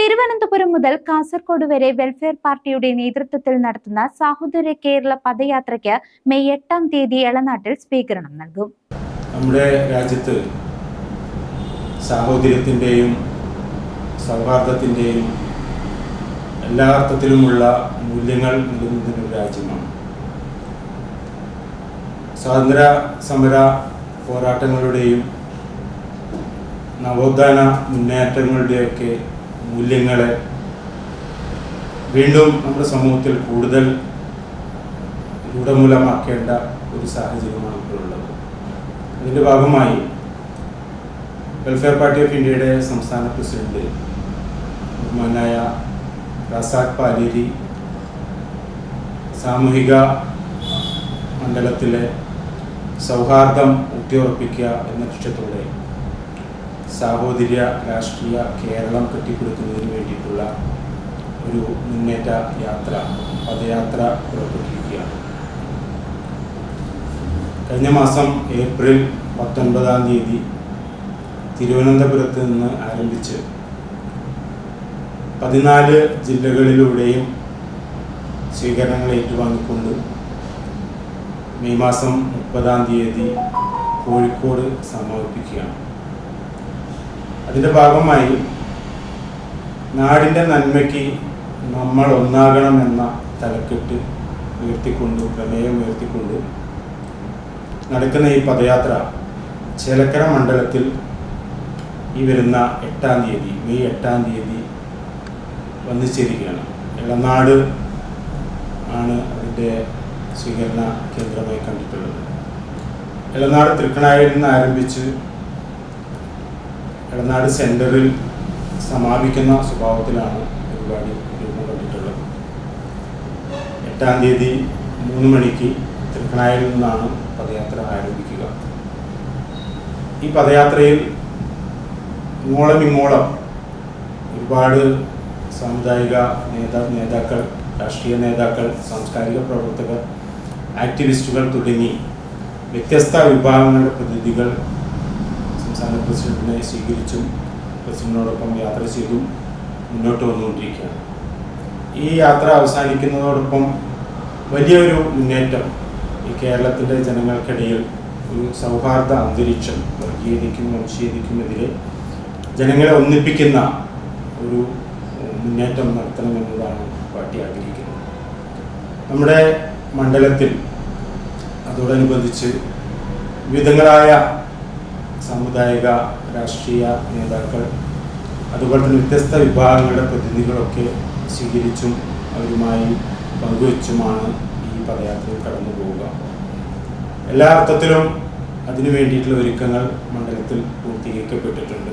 Thiruvananthapuram മുതൽ കാസർഗോഡ് വരെ welfare പാർട്ടിയുടെ നേതൃത്വത്തിൽ നടത്തുന്ന സാഹോദര്യ കേരള പദയാത്രയ്ക്ക് മെയ് എട്ടാം തീയതി എളനാട്ടിൽ സ്വീകരണം നൽകും. നമ്മുടെ രാജ്യത്ത് സാഹോദര്യത്തിന്റെയും സൗഹാർദ്ദത്തിന്റെയും എല്ലാ അർത്ഥത്തിലുമുള്ള മൂല്യങ്ങൾ നിലനിൽക്കുന്ന ഒരു രാജ്യമാണ്. സ്വാതന്ത്ര്യ സമര പോരാട്ടങ്ങളുടെയും നവോത്ഥാന മുന്നേറ്റങ്ങളുടെയൊക്കെ മൂല്യങ്ങളെ വീണ്ടും നമ്മുടെ സമൂഹത്തിൽ കൂടുതൽ ഗൂഢമൂലമാക്കേണ്ട ഒരു സാഹചര്യമാണ് ഇപ്പോഴുള്ളത്. അതിന്റെ ഭാഗമായി വെൽഫെയർ പാർട്ടി ഓഫ് ഇന്ത്യയുടെ സംസ്ഥാന പ്രസിഡന്റ് ബഹുമാനായ റസാഖ് പാലേരി സാമൂഹിക മണ്ഡലത്തിലെ സൗഹാർദ്ദം ഊട്ടിയുറപ്പിക്കുക എന്ന ലക്ഷ്യത്തോടെ സാഹോദര്യ രാഷ്ട്രീയ കേരളം കെട്ടിപ്പടുക്കുന്നതിന് വേണ്ടിയിട്ടുള്ള ഒരു മുന്നേറ്റ യാത്ര പദയാത്ര പുറപ്പെട്ടിരിക്കുകയാണ്. കഴിഞ്ഞ മാസം ഏപ്രിൽ പത്തൊൻപതാം തീയതി തിരുവനന്തപുരത്ത് നിന്ന് ആരംഭിച്ച് പതിനാല് ജില്ലകളിലൂടെയും സ്വീകരണങ്ങൾ ഏറ്റുവാങ്ങിക്കൊണ്ട് മെയ് മാസം മുപ്പതാം തീയതി കോഴിക്കോട് സമാപിപ്പിക്കുകയാണ്. അതിന്റെ ഭാഗമായി നാടിന്റെ നന്മയ്ക്ക് നമ്മൾ ഒന്നാകണമെന്ന തലക്കെട്ട് ഉയർത്തിക്കൊണ്ട് പ്രമേയം ഉയർത്തിക്കൊണ്ട് നടക്കുന്ന ഈ പദയാത്ര ചേലക്കര മണ്ഡലത്തിൽ ഈ വരുന്ന എട്ടാം തീയതി മെയ് എട്ടാം തീയതി വന്നു ചേരുകയാണ് ഇളനാട് ആണ് അതിന്റെ സ്വീകരണ കേന്ദ്രമായി കണ്ടിട്ടുള്ളത്. ഇളനാട് തൃക്കണായിൽ നിന്ന് ആരംഭിച്ച് ഇളനാട് സെന്ററിൽ സമാപിക്കുന്ന സ്വഭാവത്തിലാണ് പരിപാടി രൂപം കണ്ടിട്ടുള്ളത്. എട്ടാം തീയതി മൂന്ന് മണിക്ക് തൃക്കണായിൽ നിന്നാണ് പദയാത്ര ആരംഭിക്കുക. ഈ പദയാത്രയിൽ ഇങ്ങോളം ഇങ്ങോളം ഒരുപാട് സാമുദായിക നേതാ നേതാക്കൾ രാഷ്ട്രീയ നേതാക്കൾ സാംസ്കാരിക പ്രവർത്തകർ ആക്ടിവിസ്റ്റുകൾ തുടങ്ങി വ്യത്യസ്ത വിഭാഗങ്ങളുടെ പ്രതിനിധികൾ സംസ്ഥാന പ്രസിഡന്റിനെ സ്വീകരിച്ചും പ്രസിഡന്റിനോടൊപ്പം യാത്ര ചെയ്തും മുന്നോട്ട് വന്നുകൊണ്ടിരിക്കുകയാണ്. ഈ യാത്ര അവസാനിക്കുന്നതോടൊപ്പം വലിയൊരു മുന്നേറ്റം ഈ കേരളത്തിന്റെ ജനങ്ങൾക്കിടയിൽ ഒരു സൗഹാർദ്ദ അന്തരീക്ഷം വർഗീയതയ്ക്കും വംശീയതയ്ക്കുമെതിരെ ജനങ്ങളെ ഒന്നിപ്പിക്കുന്ന ഒരു മുന്നേറ്റം നടത്തണമെന്നതാണ് പാർട്ടി ആഗ്രഹിക്കുന്നത്. നമ്മുടെ മണ്ഡലത്തിൽ അതോടനുബന്ധിച്ച് വിവിധങ്ങളായ സാമുദായിക രാഷ്ട്രീയ നേതാക്കൾ അതുപോലെ തന്നെ വ്യത്യസ്ത വിഭാഗങ്ങളുടെ പ്രതിനിധികളൊക്കെ സ്വീകരിച്ചും അവരുമായി പങ്കുവച്ചുമാണ് ഈ പദയാത്രയിൽ കടന്നു പോവുക. എല്ലാ അർത്ഥത്തിലും അതിനു വേണ്ടിയിട്ടുള്ള ഒരുക്കങ്ങൾ മണ്ഡലത്തിൽ പൂർത്തീകരിക്കപ്പെട്ടിട്ടുണ്ട്.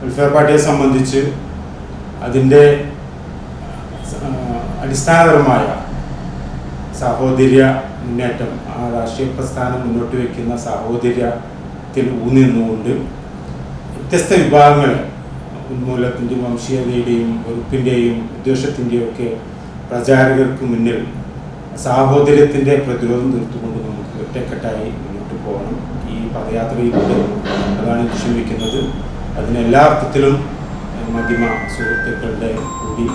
വെൽഫെയർ പാർട്ടിയെ സംബന്ധിച്ച് അതിന്റെ അടിസ്ഥാനപരമായ സാഹോദര്യ മുന്നേറ്റം ആ രാഷ്ട്രീയ പ്രസ്ഥാനം മുന്നോട്ട് വയ്ക്കുന്ന സാഹോദര്യത്തിൽ ഊന്നി നിന്നുകൊണ്ട് വ്യത്യസ്ത വിഭാഗങ്ങൾ ഉന്മൂലത്തിന്റെയും വംശീയതയുടെയും വെറുപ്പിന്റെയും വിദ്വേഷത്തിന്റെയും ഒക്കെ പ്രചാരകർക്ക് മുന്നിൽ സാഹോദര്യത്തിന്റെ പ്രതിരോധം തീർത്തുകൊണ്ട് നമുക്ക് ഒറ്റക്കെട്ടായി മുന്നോട്ട് പോകണം. ഈ പദയാത്രയിലൂടെ അതാണ് ലക്ഷ്യം അതിന് എല്ലാ അർത്ഥത്തിലും മാധ്യമ സുഹൃത്തുക്കളുടെ കൂടി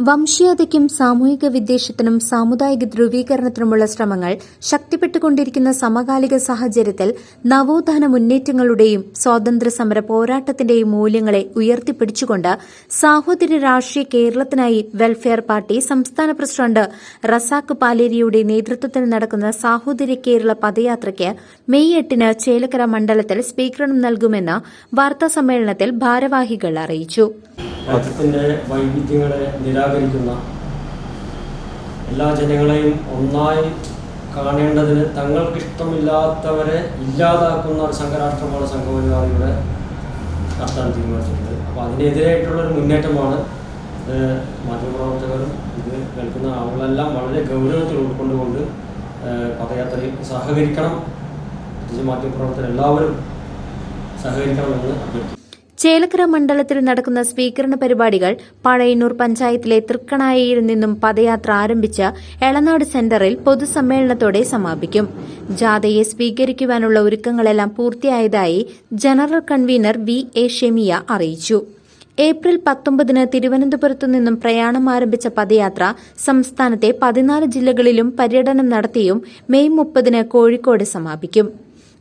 വംശീയതയ്ക്കും സാമൂഹിക വിദ്വേഷത്തിനും സാമുദായിക ധ്രുവീകരണത്തിനുമുള്ള ശ്രമങ്ങൾ ശക്തിപ്പെട്ടുകൊണ്ടിരിക്കുന്ന സമകാലിക സാഹചര്യത്തിൽ നവോത്ഥാന മുന്നേറ്റങ്ങളുടെയും സ്വാതന്ത്ര്യ സമര പോരാട്ടത്തിന്റെയും മൂല്യങ്ങളെ ഉയർത്തിപ്പിടിച്ചുകൊണ്ട് സാഹോദര്യ രാഷ്ട്രീയ കേരളത്തിനായി വെൽഫെയർ പാർട്ടി സംസ്ഥാന പ്രസിഡന്റ് റസാഖ് പാലേരിയുടെ നേതൃത്വത്തിൽ നടക്കുന്ന സാഹോദര്യ കേരള പദയാത്രയ്ക്ക് മെയ് എട്ടിന് ചേലക്കര മണ്ഡലത്തിൽ സ്വീകരണം നൽകുമെന്ന് വാർത്താസമ്മേളനത്തിൽ ഭാരവാഹികൾ അറിയിച്ചു. രാജ്യത്തിന്റെ വൈവിധ്യങ്ങളെ നിരാകരിക്കുന്ന എല്ലാ ജനങ്ങളെയും ഒന്നായി കാണേണ്ടതിന് തങ്ങൾക്കിഷ്ടമില്ലാത്തവരെ ഇല്ലാതാക്കുന്ന ഒരു സംഘരാഷ്ട്രമാണ് സംഘപരിവാറിയുടെ നടത്താൻ തീരുമാനിച്ചിട്ടുണ്ട് അപ്പോൾ അതിനെതിരായിട്ടുള്ള ഒരു മുന്നേറ്റമാണ് മാധ്യമപ്രവർത്തകരും ഇത് കേൾക്കുന്ന ആളുകളെല്ലാം വളരെ ഗൗരവത്തിൽ ഉൾക്കൊണ്ടുകൊണ്ട് പദയാത്രയിൽ സഹകരിക്കണം. പ്രത്യേകിച്ച് മാധ്യമപ്രവർത്തകർ എല്ലാവരും സഹകരിക്കണമെന്ന് അഭ്യർത്ഥിക്കുന്നു. ചേലക്കര മണ്ഡലത്തിൽ നടക്കുന്ന സ്വീകരണ പരിപാടികൾ പഴയന്നൂർ പഞ്ചായത്തിലെ തൃക്കണായിയിൽ നിന്നും പദയാത്ര ആരംഭിച്ച എളനാട് സെന്ററിൽ പൊതുസമ്മേളനത്തോടെ സമാപിക്കും. ജാഥയെ സ്വീകരിക്കുവാനുള്ള ഒരുക്കങ്ങളെല്ലാം പൂർത്തിയായതായി general convener V A Shemiya അറിയിച്ചു. ഏപ്രിൽ പത്തൊമ്പതിന് തിരുവനന്തപുരത്തു നിന്നും പ്രയാണം ആരംഭിച്ച പദയാത്ര സംസ്ഥാനത്തെ പതിനാല് ജില്ലകളിലും പര്യടനം നടത്തിയും മെയ് മുപ്പതിന് കോഴിക്കോട് സമാപിക്കും.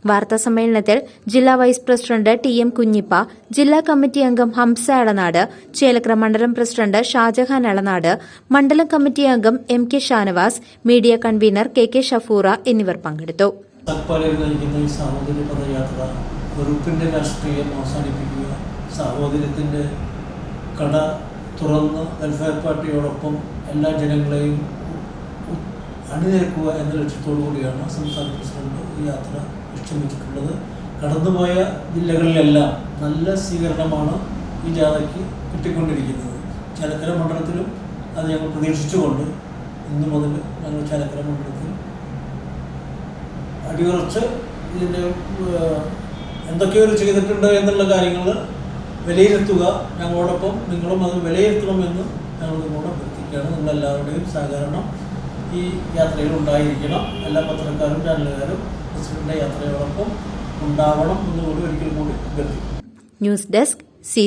വാർത്താ സമ്മേളനത്തിൽ ജില്ലാ vice president T M Kunhippa ജില്ലാ കമ്മിറ്റി അംഗം ഹംസ എളനാട് ചേലക്കര മണ്ഡലം പ്രസിഡന്റ് ഷാജഹാൻ എളനാട് മണ്ഡലം കമ്മിറ്റി അംഗം M K Shanavas media convener K K Shafoora എന്നിവർ പങ്കെടുത്തു. വെറുപ്പിന്റെ കട തുറന്ന് വെൽഫെയർ പാർട്ടിയോടൊപ്പം എല്ലാ ജനങ്ങളെയും അണിനിരക്കുക എന്ന ലക്ഷ്യത്തോടു കൂടിയാണ് സംസ്ഥാന പ്രസിഡന്റ് ഈ യാത്ര ലക്ഷ്യം വെച്ചിട്ടുള്ളത് കടന്നുപോയ ജില്ലകളിലെല്ലാം നല്ല സ്വീകരണമാണ് ഈ ജാഥയ്ക്ക് കിട്ടിക്കൊണ്ടിരിക്കുന്നത്. ചലക്കര മണ്ഡലത്തിലും അത് ഞങ്ങൾ പ്രതീക്ഷിച്ചുകൊണ്ട് ഇന്നു മുതൽ ഞങ്ങൾ ചലക്കര മണ്ഡലത്തിൽ അടിയുറച്ച് ഇതിന്റെ എന്തൊക്കെയോ ചെയ്തിട്ടുണ്ട് എന്നുള്ള കാര്യങ്ങൾ വിലയിരുത്തുക. ഞങ്ങളോടൊപ്പം നിങ്ങളും അത് വിലയിരുത്തണമെന്ന് ഞങ്ങൾ നിങ്ങളോട് അഭ്യർത്ഥിക്കുകയാണ്. നിങ്ങളെല്ലാവരുടെയും സഹകരണം ഈ യാത്രയിൽ ഉണ്ടായിരിക്കണം എല്ലാ പത്രക്കാരും ചാനലുകാരും പ്രസിഡന്റിന്റെ യാത്രയോടൊപ്പം ഉണ്ടാവണം എന്നുകൂടി ഒരിക്കൽ കൂടി ന്യൂസ് ഡെസ്ക് സി